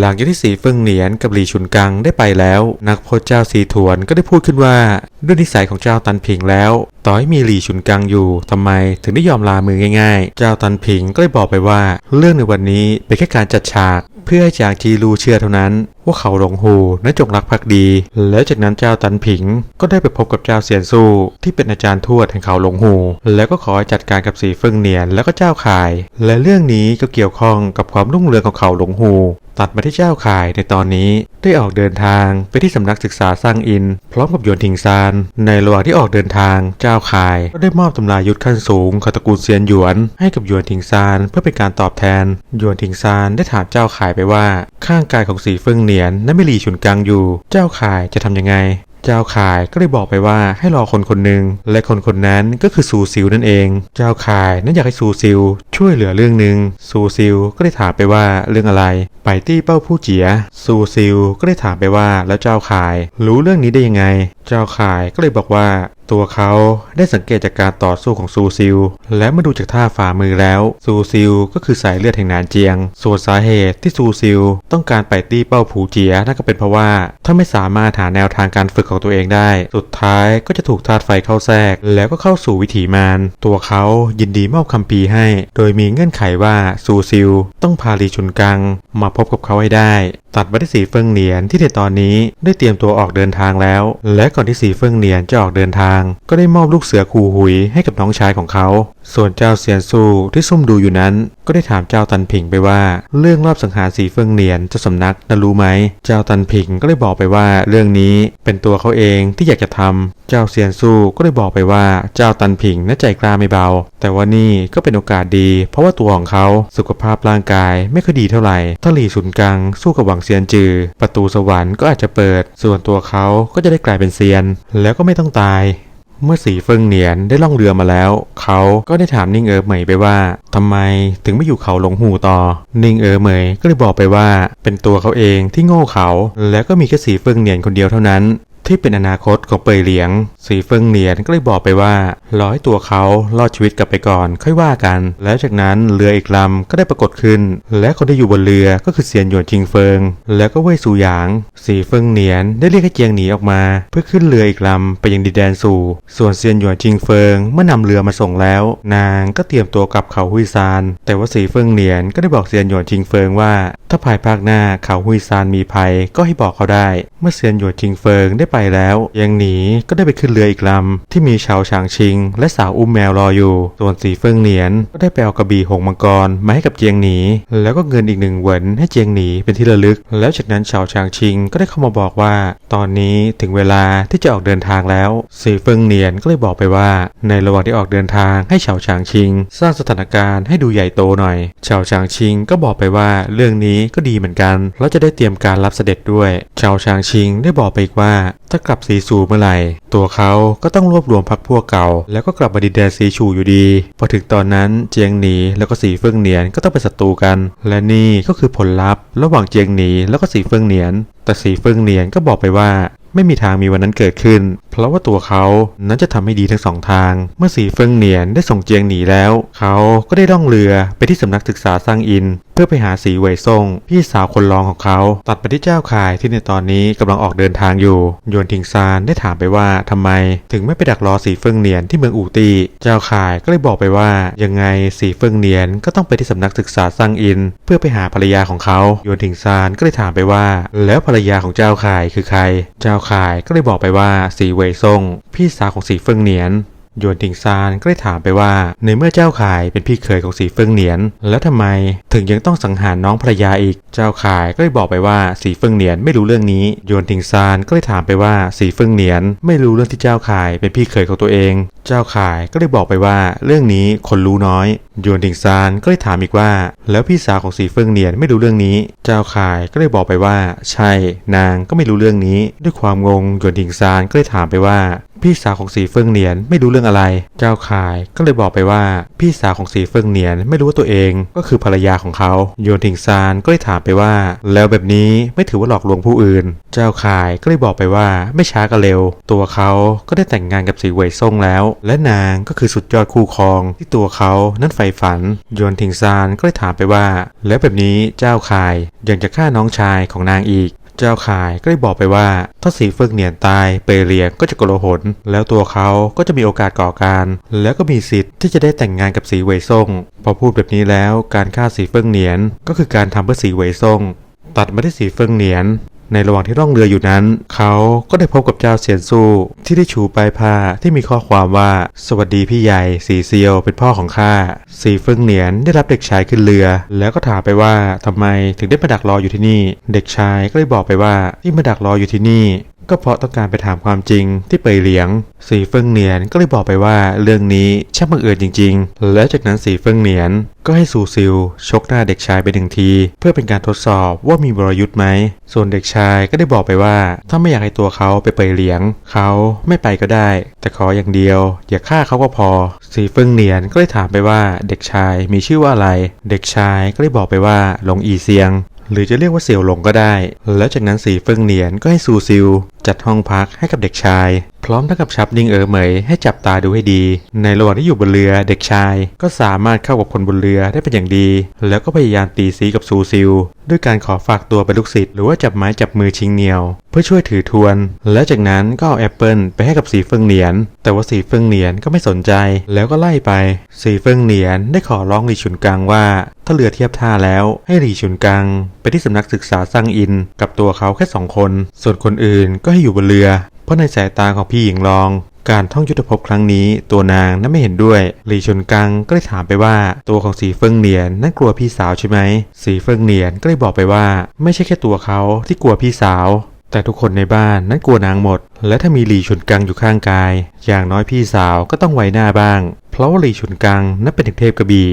หลังจากที่สีเฟิงเหนียนกับหลีชุนกังได้ไปแล้ว นักพจน์เจ้าสีถวนก็ได้พูดขึ้นว่า ด้วยนิสัยของเจ้าตันผิงแล้ว ต่อให้มีหลีชุนกังอยู่ทำไมถึงได้ยอมลามือง่ายๆ เจ้าตันผิงก็ได้บอกไปว่า เรื่องในวันนี้เป็นแค่การจัดฉาก เพื่อให้จางจีรูเชื่อเท่านั้น ว่าเขาหลงหูและจงรักภักดี แล้วจากนั้นเจ้าตันผิง ก็ได้ไปพบกับเจ้าเซียนซูที่เป็นอาจารย์ทวดแห่งเขาหลงหู แล้วก็ขอจัดการกับสีเฟิงเหนียนแล้วก็เจ้าข่าย และเรื่องนี้ก็เกี่ยวข้องกับความรุ่งเรืองของเขาหลงหูตัดมาที่เจ้าข่ายในตอนนี้ได้ออกเดินทางไปที่สำนักศึกษาสร้างอิน พร้อมกับหยวนทิงซาน ในระหว่างที่ออกเดินทางเจ้าข่าย ก็ได้มอบตำรายุทธขั้นสูงของตระกูลเซียนหยวน ให้กับหยวนทิงซานเพื่อเป็นการตอบแทนหยวนทิงซานได้ถามเจ้าข่ายไปว่าข้างกายของสีเฟิงเหนียนนั้นไม่หลีฉุนกังอยู่ เจ้าข่ายจะทำยังไง เจ้าข่ายก็ได้บอกไปว่าให้รอคนคนหนึ่งและคนคนนั้นก็คือซูซิลนั่นเอง เจ้าข่ายนั้นอยากให้ซูซิลช่วยเหลือเรื่องหนึ่งซูซิลก็ได้ถามไปว่าเรื่องอะไร ไปตี้เป้าผู้เจียซูซิลก็ได้ถามไปว่าแล้วเจ้าข่าย รู้เรื่องนี้ได้ยังไง เจ้าข่ายก็เลยบอกว่า ตัวเขาได้สังเกตจากการต่อสู้ของซูซิล และเมื่อดูจากท่าฝ่ามือแล้ว ซูซิลก็คือสายเลือดแห่งนานเจียง ส่วนสาเหตุที่ซูซิล ต้องการไปตี้เป้าผูเจียนั่นก็เป็นเพราะว่าถ้าไม่สามารถหาแนวทางการฝึกของตัวเองได้ สุดท้ายก็จะถูกธาตุไฟเข้าแทรก แล้วก็เข้าสู่วิถีมารตัวเขายินดีมอบคำพีให้ โดยมีเงื่อนไขว่าซูซิล ต้องพาลีชุนกัง มาพบกับเขาให้ได้ ตัดมาที่สีเฟิงเหนียนที่ในตอนนี้ได้เตรียมตัวออกเดินทางแล้ว และก่อนที่สีเฟิงเหนียนจะออกเดินทาง ก็ได้มอบลูกเสือคูหุยให้กับน้องชายของเขา ส่วนเจ้าเซียนซูที่ซุ่มดูอยู่นั้น ก็ได้ถามเจ้าตันผิงไปว่า เรื่องรอบสังหารสีเฟิงเหนียนเจ้าสำนักนั้นรู้ไหม เจ้าตันผิงก็เลยบอกไปว่าเรื่องนี้เป็นตัวเขาเองที่อยากจะทำเจ้าเซียนซูก็เลยบอกไปว่าเจ้าตันผิงน่าใจกล้าไม่เบา แต่ว่านี่ก็เป็นโอกาสดี เพราะว่าตัวของเขาสุขภาพร่างกายไม่ค่อยดีเท่าไหร่ถ้าหลี่สุนกังสู้กับหวังเซียนจือ ประตูสวรรค์ก็อาจจะเปิด ส่วนตัวเขาก็จะได้กลายเป็นเซียน แล้วก็ไม่ต้องตาย เมื่อสีเฟิงเหนียนได้ล่องเรือมาแล้ว เขาก็ได้ถามนิ่งเอ๋อเหมยไปว่าทำไมถึงไม่อยู่เขาหลงหูต่อ นิ่งเอ๋อเหมยก็เลยบอกไปว่า เป็นตัวเขาเองที่โง่เขา แล้วก็มีแค่สีเฟิงเหนียนคนเดียวเท่านั้น ที่เป็นอนาคตของเปยเหลียง สีเฟิงเหนียนก็เลยบอกไปว่ารอให้ตัวเขารอดชีวิตกลับไปก่อน ค่อยว่ากัน แล้วจากนั้นเรืออีกลำก็ได้ปรากฏขึ้น และคนที่อยู่บนเรือก็คือเซียนหยวนจิงเฟิง แล้วก็เว่ยซูหยาง สีเฟิงเหนียนได้เรียกให้เจียงหนีออกมา เพื่อขึ้นเรืออีกลำไปยังดินแดนสู่ ส่วนเซียนหยวนจิงเฟิงเมื่อนำเรือมาส่งแล้ว นางก็เตรียมตัวกลับเขาหุยซาน แต่ว่าสีเฟิงเหนียนก็ได้บอกเซียนหยวนจิงเฟิงว่าถ้าภายภาคหน้าเขาหุยซานมีภัยก็ให้บอกเขาได้ เมื่อเซียนหยวนจิงเฟิงได้ไปแล้ว ยังหนีก็ได้ไปขึ้นเรืออีกลำ ที่มีชาวฉางชิง และสาวอุ้มแมวรออยู่ ส่วนสีเฟิงเหนียนก็ได้ไปเอากระบี่หงมังกรมาให้กับเจียงหนี แล้วก็เงินอีกหนึ่งเหวินให้เจียงหนีเป็นที่ระลึก แล้วจากนั้นชาวฉางชิงก็ได้เข้ามาบอกว่า ตอนนี้ถึงเวลาที่จะออกเดินทางแล้ว สีเฟิงเหนียนก็เลยบอกไปว่า ในระหว่างที่ออกเดินทางให้ชาวฉางชิง สร้างสถานการณ์ให้ดูใหญ่โตหน่อย ชาวฉางชิงก็บอกไปว่าเรื่องนี้ก็ดีเหมือนกัน แล้วจะได้เตรียมการรับเสด็จด้วย ชาวชางชิงได้บอกไปอีกว่า ถ้ากลับสีสู่เมื่อไหร่ ตัวเขาก็ต้องรวบรวมพรรคพวกเก่า แล้วก็กลับมาดินแดนสีชูอยู่ดี พอถึงตอนนั้นเจียงหนีแล้วก็สีเฟิงเหนียนก็ต้องเป็นศัตรูกัน และนี่ก็คือผลลัพธ์ ระหว่างเจียงหนีแล้วก็สีเฟิงเหนียนแต่สีเฟิงเหนียนก็บอกไปว่า ไม่มีทางมีวันนั้นเกิดขึ้น เพราะว่าตัวเขานั้นจะทำให้ดีทั้งสองทาง เมื่อสีเฟิงเหนียนได้ส่งเจียงหนีแล้ว เขาก็ได้ล่องเรือไปที่สำนักศึกษาสร้างอิน เพื่อไปหาสีเวยซ่ง พี่สาวคนรองของเขา ตัดไปที่เจ้าข่ายที่ในตอนนี้กำลังออกเดินทางอยู่ยวนทิงซานได้ถามไปว่าทำไม ถึงไม่ไปดักรอสีเฟิงเหนียนที่เมืองอูตีเจ้าข่ายก็เลยบอกไปว่ายังไงสีเฟิงเหนียนก็ต้องไปที่สำนักศึกษาสร้างอิน เพื่อไปหาภรรยาของเขายวนทิงซานก็เลยถามไปว่า แล้วภรรยาของเจ้าข่ายคือใครเจ้าข่ายก็เลยบอกไปว่าสีเวยซ่งพี่สาวของสีเฟิงเหนียน ยวนทิงซานก็ได้ถามไปว่า ในเมื่อเจ้าข่ายเป็นพี่เขยของสีเฟิงเหนียน แล้วทำไมถึงยังต้องสังหารน้องภรรยาอีก เจ้าข่ายก็ได้บอกไปว่าสีเฟิงเหนียนไม่รู้เรื่องนี้หยวนทิงซานก็ได้ถามไปว่าสีเฟิงเหนียน ไม่รู้เรื่องที่เจ้าข่ายเป็นพี่เขยของตัวเอง เจ้าข่ายก็ได้บอกไปว่า เรื่องนี้คนรู้น้อยหยวนทิงซานก็ได้ถามอีกว่า แล้วพี่สาวของสีเฟิงเหนียนไม่รู้เรื่องนี้ เจ้าข่ายก็ได้บอกไปว่า ใช่ นางก็ไม่รู้เรื่องนี้ ด้วยความงงหยวนทิงซานก็ได้ถามไปว่า พี่สาวของสีเฟิงเหนียนไม่รู้เรื่องอะไร เจ้าขายก็เลยบอกไปว่า พี่สาวของสีเฟิงเหนียนไม่รู้ว่าตัวเองก็คือภรรยาของเขาโยนถิงซานก็เลยถามไปว่า แล้วแบบนี้ไม่ถือว่าหลอกลวงผู้อื่น เจ้าขายก็เลยบอกไปว่าไม่ช้าก็เร็ว ตัวเขาก็ได้แต่งงานกับสีเหวยซ่งแล้ว และนางก็คือสุดยอดคู่ครองที่ตัวเขานั้นใฝ่ฝัน โยนถิงซานก็เลยถามไปว่า แล้วแบบนี้เจ้าขายยังจะฆ่าน้องชายของนางอีก เจ้าขายก็ได้บอกไปว่า ถ้าสีเฟิงเหนียนตายเปเรียงก็จะโกลาหล แล้วตัวเขาก็จะมีโอกาสก่อการ แล้วก็มีสิทธิ์ที่จะได้แต่งงานกับสีเวยซ่ง พอพูดแบบนี้แล้วการฆ่าสีเฟิงเหนียนก็คือการทำเพื่อสีเวยซ่ง ตัดมาที่สีเฟิงเหนียน ในระหว่างที่ร่องเรืออยู่นั้น เขาก็ได้พบกับเจ้าเซียนซูที่ได้ชูปลายผ้าที่มีข้อความว่า สวัสดีพี่ใหญ่สีเซียวเป็นพ่อของข้าสีเฟิงเหนียนได้รับเด็กชายขึ้นเรือ แล้วก็ถามไปว่าทำไมถึงได้มาดักรออยู่ที่นี่ เด็กชายก็เลยบอกไปว่าที่มาดักรออยู่ที่นี่ ก็เพราะต้องการไปถามความจริงที่เปยเหลียง สีเฟิงเหนียนก็เลยบอกไปว่าเรื่องนี้ช่างบังเอิญจริง ๆ และจากนั้นสีเฟิงเหนียนก็ให้ซูซิลชกหน้าเด็กชายไปหนึ่งที เพื่อเป็นการทดสอบว่ามีบรยุทธ์ไหม ส่วนเด็กชายก็ได้บอกไปว่า ถ้าไม่อยากให้ตัวเขาไปเปยเหลียง เขาไม่ไปก็ได้ แต่ขออย่างเดียว อย่าฆ่าเขาก็พอ สีเฟิงเหนียนก็เลยถามไปว่าเด็กชายมีชื่อว่าอะไร เด็กชายก็เลยบอกไปว่าหลงอีเซียง หรือจะเรียกว่าเสี่ยวหลงก็ได้ แล้วจากนั้นสีเฟิงเหนียนก็ให้ซูซิล จัดห้องพักให้กับเด็กชาย ร้อมทั้งกับชับนิ่งเอ๋อเหมยให้จับตาดูให้ดี ในระหว่างที่อยู่บนเรือเด็กชาย ก็สามารถเข้ากับคนบนเรือได้เป็นอย่างดี แล้วก็พยายามตีซีกับซูซิล ด้วยการขอฝากตัวเป็นลูกศิษย์หรือว่าจับไม้จับมือชิงเหนียว เพื่อช่วยถือทวน และจากนั้นก็เอาแอปเปิลไปให้กับสีเฟิงเหนียน แต่ว่าสีเฟิงเหนียนก็ไม่สนใจ แล้วก็ไล่ไป สีเฟิงเหนียนได้ขอร้องหลีฉุนกังว่า ถ้าเรือเทียบท่าแล้วให้หลีฉุนกัง ไปที่สำนักศึกษาซังอิน กับตัวเขาแค่สองคน ส่วนคนอื่นก็ให้อยู่บนเรือ เพราะในสายตาของพี่หญิงรอง การท่องยุทธภพครั้งนี้ ตัวนางนั้นไม่เห็นด้วยหลีชนกังก็เลยถามไปว่า ตัวของสีเฟิงเหนียนนั่นกลัวพี่สาวใช่ไหมสีเฟิงเหนียนก็เลยบอกไปว่า ไม่ใช่แค่ตัวเขาที่กลัวพี่สาว แต่ทุกคนในบ้านนั้นกลัวนางหมด และถ้ามีหลีชนกังอยู่ข้างกาย อย่างน้อยพี่สาวก็ต้องไว้หน้าบ้าง เพราะว่าหลีชนกังนั้นเป็นเทพกระบี่